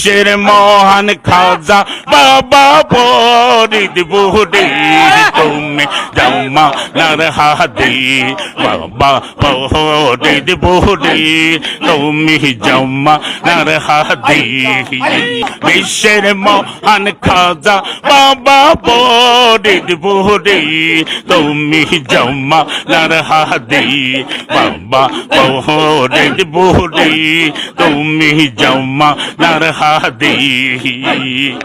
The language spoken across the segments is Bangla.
শের মহান খাজা, বাবা পরিদ বুড়ি, তুমি জামা নার হাদি বাবা পরিদ বুড়ি, তুমি জামা নার হাদি বিশ্বের মহান খাজা, বাবা পরিদ বুড়ি, তুমি জামা নার হাদি বাবা পরিদ বুড়ি, তুমি জামা নার হাদি be.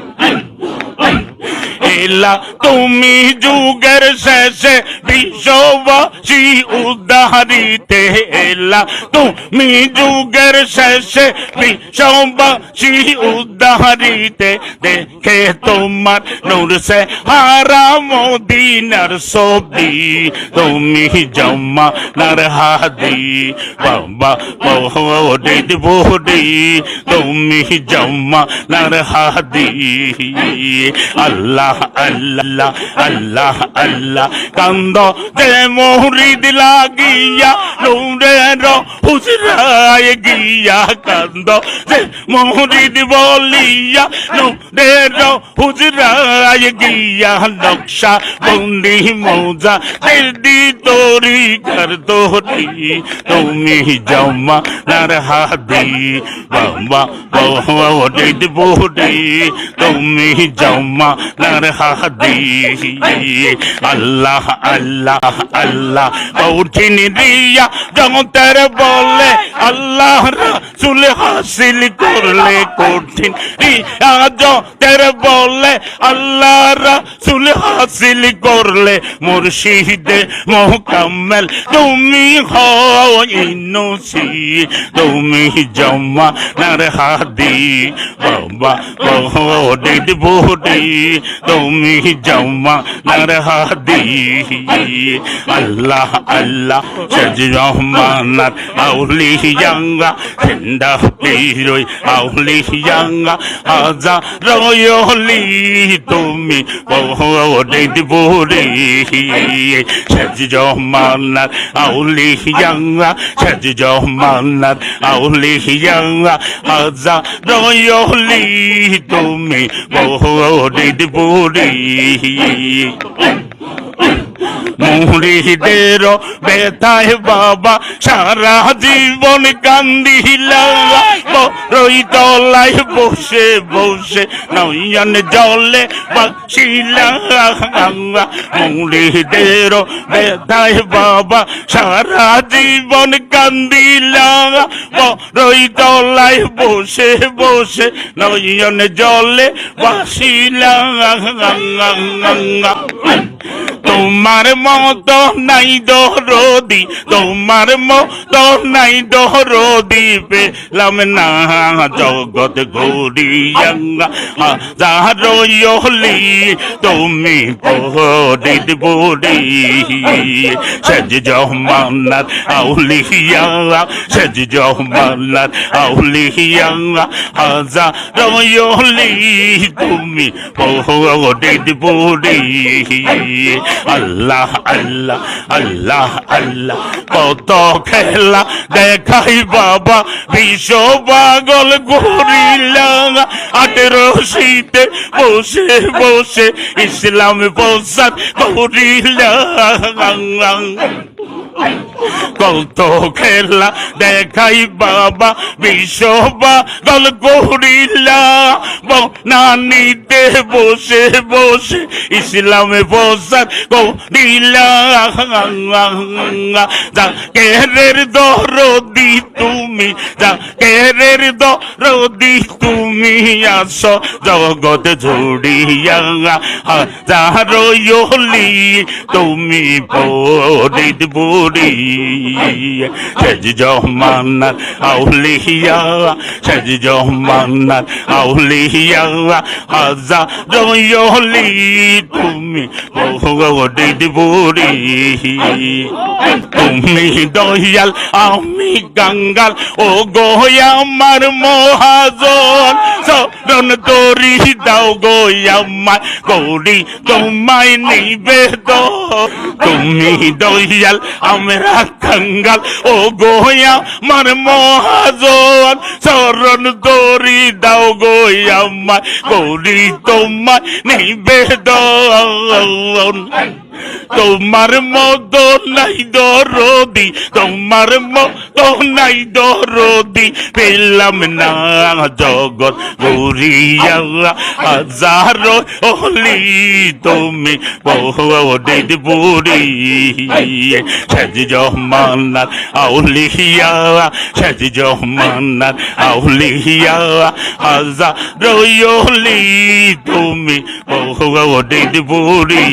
এলা তুমি যুগের শেষে বিশ্ববাসী উদ্ধারিতে এলা তুমি যুগের শেষে বিশ্ববাসী উদ্ধারিতে দেখে তোমার নূর সে হারা মদিনার ছবি তুমি জম্মা নার হাদি বাবা বহুদি বুড়ি তুমি জম্মা নার হাদি আল্লাহ আল্লাহ আল্লাহ আল্লাহ কান্দ যে মুরিদ লাগিয়া নূরের হুজরায় গিয়া কান্দ যে মুরিদ বলিয়া নূরের হুজরায় গিয়া নকশা বন্দি মৌজা দিদি তোরি কর তোরি তুমি জমা নার হাদি বাবা বহু দিদি তুমি জমা নার হাদি। আল্লাহ আল্লাহ আল্লাহ। কঠিন রিয়া জগতের বলে, আল্লাহ রাসূল হাসিল করলে কঠিন রিয়া জগতের বলে, আল্লাহ রাসূল হাসিল করলে মুর্শিদে মোকাম্মেল তুমি হও ইনুসি, তুমি জমা নার হাদি। বাবা বহুদিন বুড়ি তুমি জমা নার হাদি আল্লাহ আল্লাহ সজ রহমানার আউলিয়াঙ্গা ঠান্ডা পিরই আউলিয়াঙ্গা হাজা রয়লি তুমি বহুদিন বুড়ি সজ রহমানার আউলিয়াঙ্গা সজ রহমানার আউলিয়াঙ্গা হাজা রয়লি তুমি বহুদিন বুড়ি 理。মুড়িদের বেতায় বাবা, সারা জীবন কান্দিলা রই তলায় বসে বসে নয়ন জলে বাসিলা মুড়িদের বেতায় বাবা, সারা জীবন কান্দিলা। রই তলায় বসে বসে নয়ন জলে বাসিলা তোমার মত নাই দরদি, তোমার মত নাই দরদি, পেলাম না জগৎ গৌরিয়াঙ্গা হাজারলি তুমি পরিদ বুড়ি। সজ জহমানার আউলিয়া সজ জহমানার আউলিয়া হাজারলি তুমি পরিদ বুড়ি। আল্লাহ আল্লাহ আল্লাহ আল্লাহ। কত খেলা দেখাই বাবা, বিশ্ব পাগল গরিলা। আটেরো শীতে বসে বসে ইসলাম প্রসাদ গরিলা কত খেলা দেখাই বাবা, বিশ্ব পাগল গরিলা। নানিতে বসে বসে ইসলামে যা কেরের দরদি তুমি যা কেরের দরদি তুমি আসো জগৎ ঝুড়িয়া যাহারো ইহলি তুমি পরিদ বুড়ি সেজ জহমানার আউলিয়া সেজ জহমানার আউলিয়া হাজা রয়লি তুমি বহু বুড়ি তুমি দয়াল, আমি গঙ্গাল, ও গোয়া আমার মহাজন, চরণ তরি দাও গোয়াম্মা গৌরী, তোমায় নিবেদ। তুমি দয়াল, আমরা গঙ্গাল, ও গোয়া আমার মহাজন, চরণ তরি দাও গোয়াম্মা গৌরী, তোমায় নিবেদন নাই তোমার মদ নাই দরদি, তোমার মদ নাই দরদি, পেলাম না জগৎ গৌরিয়া হাজার হলি তুমি বহুদিন বুড়ি। সেজ জমানার আউলিয়া সেজ জমানার আউলিয়া, হাজার হলি তুমি বহুদিন বুড়ি।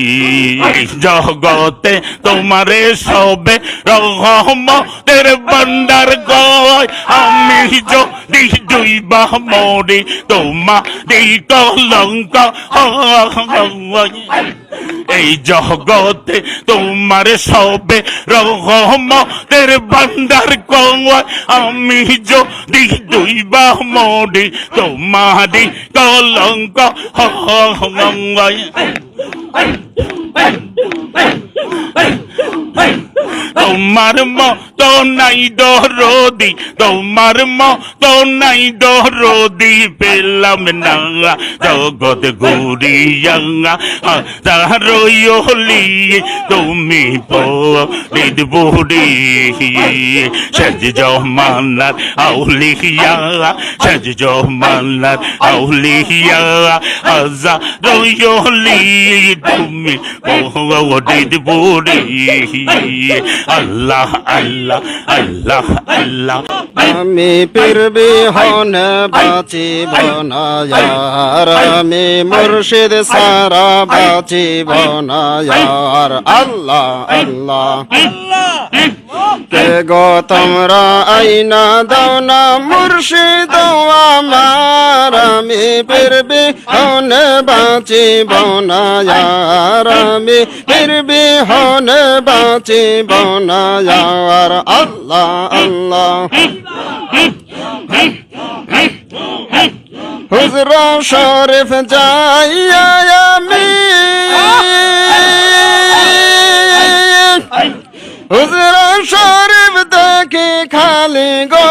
জগতে তোমারে সবে রহমতের বন্ডার গয় আমি যদি দুই বা মরি তোমারি কলঙ্ক। এই জগতে তোমার সবে রহমতের বন্ডার গয় আমি যদি দুই বা মরি তোমারি কলঙ্ক হয়। তোমার মত নাই দরদি, তোমার মত নাই দরদি পেলাম না। জগৎ ঘুরিয়া তার হলি তুমি পড়িদ বুড়ি সেজ জমানার আউলিয়া, সেজ জমানার আউলিয়া, হাজার হলি তুমি বুড়ি আল্লাহ আল্লাহ আল্লাহ আল্লাহ আমি পীরবি হন বাঁচিব না আমি মুর্শিদ সারা বাঁচিব না আল্লাহ আল্লাহ। কে গো, তোমরা আইনা দাও না মুর্শিদ আমার। আমি পীরবি হন বাঁচিব না ইয়ার আমি পীরবি হন বাঁচিব না ইয়ার আল্লাহ আল্লাহ। হুজরা শরীফ যাইয়া আমি। হুজরা শরীফ দেখি খালি গো।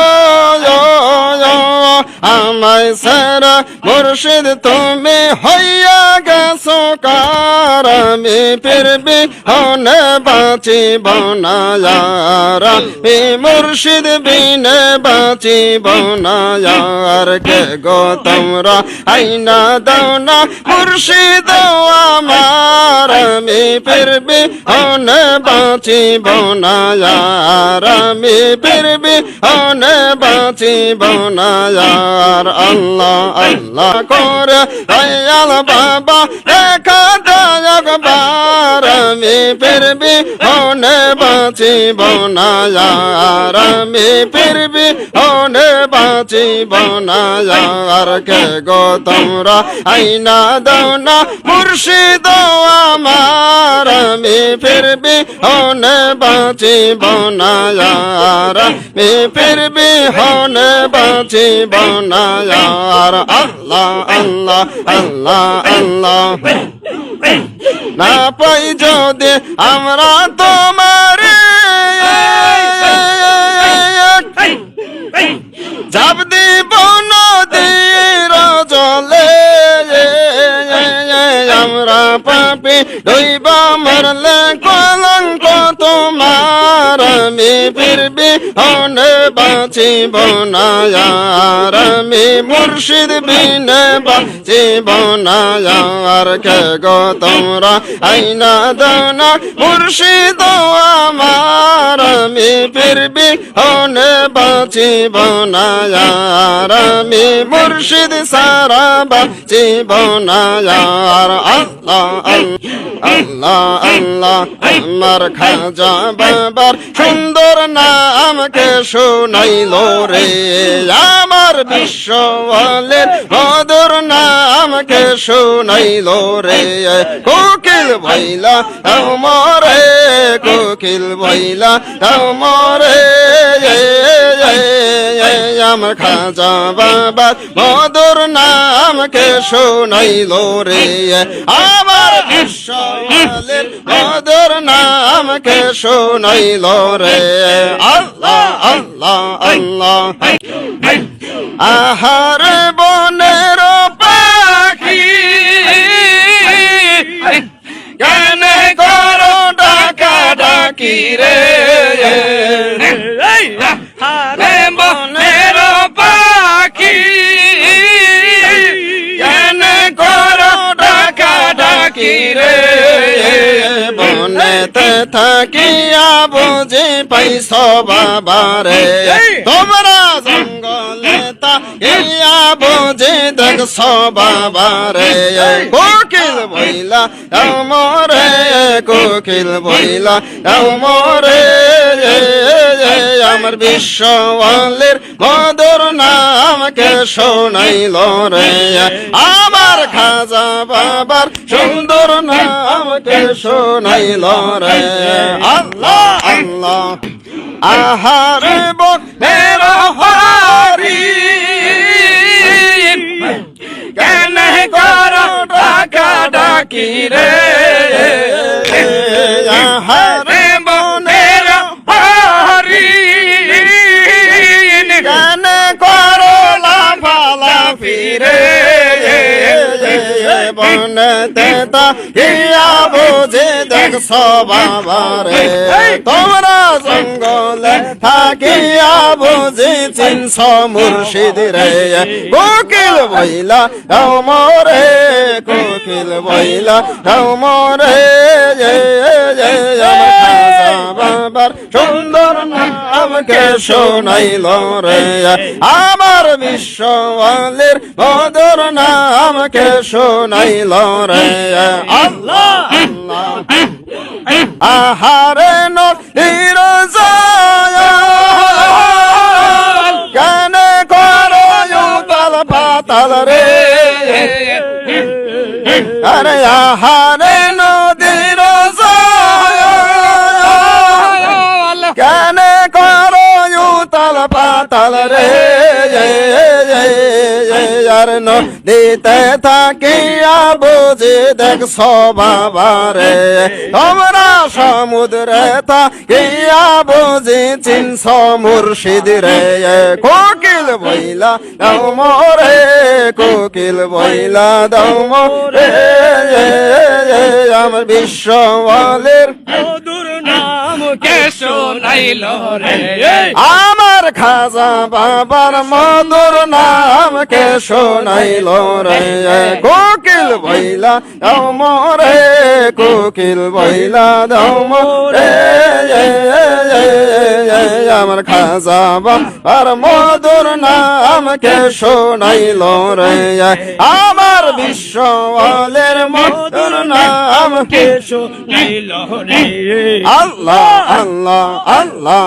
আমায় সারা মুর্শিদ তুমি হইয়া গেছো, কার আমি ফিরবি, হনে বাঁচিব না ইয়ার আমি মুর্শিদ বিনে বাঁচিব না ইয়ার কে গো তোমরা? আইনা দাও না মুর্শিদ আমার। আমি ফিরবি হনে বাঁচিব না ইয়ার আমি ফিরবি হনে বাঁচিব না ইয়ার আল্লাহ আল্লাহ করে। দয়াল বাবা, দেখা দায়ক বার আমি ফিরবি হনে বাঁচিব না ইয়ার আমি ফিরবি হনে বাঁচিব না ইয়ার কে গো তোমরা? আইনা দাও না, মুর্শিদ আমার। আমি ফিরবি, হন বাঁচিব না আমি ফিরবি, হন বাঁচিব না আল্লাহ আল্লাহ আল্লাহ আল্লাহ। না পাই যদি আমরা তোমার ফিরবি হনে বাঁচিব না ইয়ার আমি মুর্শিদ বিনে বাঁচিব না ইয়ার কে গো তোমরা? আইনা দানা মুর্শিদ আমার, আমি ফিরবি হনে বাঁচিব না ইয়ার আমি মুর্শিদ সারা বাঁচিব না ইয়ার আল্লাহ আল্লাহ। আল্লাহ আল্লাহ, আমার খাজা বাবার সুন্দর নামকে শোনাইল রে। আমার বিশ্বওয়ালের মধুর নামকে শোনাইল রে। কোকিল বইলা মরে, কোকিল বইলা মরে। আমার খাজা বাবার মধুর নামকে শোনাইল রে। আমার বিশ্বওয়ালের মধুর নামকে শোনাইল রে। আল্লাহ আল্লাহ আল্লাহ। আহার বনের পাখি। কেন করো ডাকা ডাকি রে আহারে থাকিয়া বুঝে পাইছ বাবারে। তোমরা জঙ্গলে থাকিয়া বুঝে দেখছ বাবারে। কোকিল বইলা মরে কোকিল বইলা মরে। আমার বিশ্বওয়ালের মধুর নামকে শোনাইল রে। আমার খাজা বাবার সুন্দর নামকে শোনাইল রে। আল্লাহ আল্লাহ, আহার বনের হারি। কেন কর ডাকি রে। আহারে বনতে তা ইয়া বুঝে দেখছ বাবারে তোমরা জঙ্গলে থাকিয়া বুঝে চিনছ মুর্শিদ রে কোকিল বইলা মরে কোকিল বইলা মরে বাবার সুন্দর নামকে শোনাইল রে। আমার বিশ্বওয়ালের মধুর নামকে শোনাইল রে। আল্লাহ আহারে নদীর কেন করো ইউতাল পাতাল রে। আরে আহারে পাতাল রে আর নদীতে থাকিয়া বুঝে দেখছ বাবারে তোমরা সমুদ্রে থাকিয়া বুঝে চিনছ মুর্শিদ রে কোকিল বইলা দাও মোরে কোকিল বইলা দাও মোরে আমার বিশ্বওয়ালের মধুর নাম কে শোনাইল রে আমার খাজা বাবার মধুর নাম কে শোনাইল রে কোকিল বইলা দাও মোরে কোকিল বইলা দাও মোরে আমার খাজা বাবার মধুর নাম কে শোনাইল রে আমার বিশ্বওয়ালের মধুর নাম কে কে শোনাইল রে। আল্লাহ আল্লাহ আল্লাহ।